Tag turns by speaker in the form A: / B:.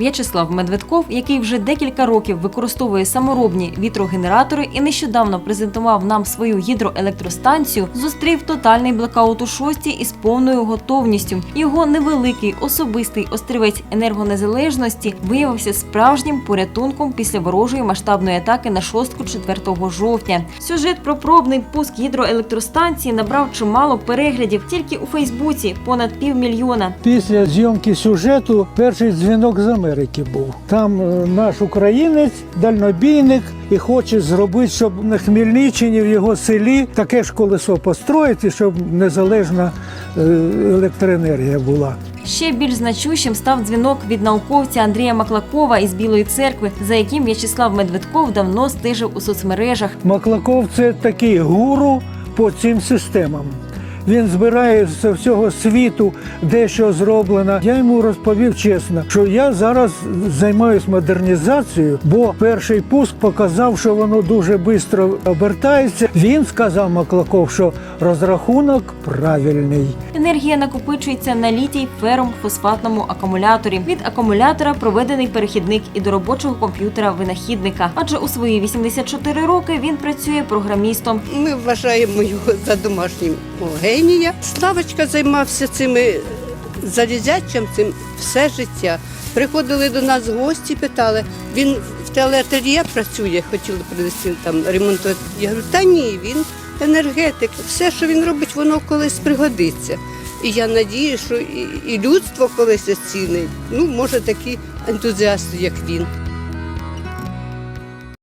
A: В'ячеслав Медведков, який вже декілька років використовує саморобні вітрогенератори і нещодавно презентував нам свою гідроелектростанцію, зустрів тотальний блекаут у шості із повною готовністю. Його невеликий особистий острівець енергонезалежності виявився справжнім порятунком після ворожої масштабної атаки на шостку 4 жовтня. Сюжет про пробний пуск гідроелектростанції набрав чимало переглядів тільки у Фейсбуці понад півмільйона.
B: Після зйомки сюжету перший дзвінок з Америки був. Там е, наш українець, дальнобійник, і хоче зробити, щоб на Хмельниччині в його селі таке ж колесо построїти, щоб незалежна е, електроенергія була.
A: Ще більш значущим став дзвінок від науковця Андрія Маклакова із Білої церкви, за яким В'ячеслав Медведков давно стежив у соцмережах.
B: Маклаков це такий гуру по цим системам. Він збирає з всього світу дещо зроблено. Я йому розповів чесно, що я зараз займаюся модернізацією, бо перший пуск показав, що воно дуже швидко обертається. Він сказав Маклаков, що розрахунок правильний.
A: Енергія накопичується на літій фером фосфатному акумуляторі. Від акумулятора проведений перехідник і до робочого комп'ютера винахідника. Адже у свої 84 роки він працює програмістом.
C: Ми вважаємо його за домашнім генія. Славочка займався цими залізячим цим все життя. Приходили до нас гості, питали. Він в телеательє працює, хотіли принести там ремонтувати. Я говорю, та ні, він енергетик. Все, що він робить, воно колись пригодиться. І я надію, що і, людство колись оцінить. Ну, може, такі ентузіасти, як він.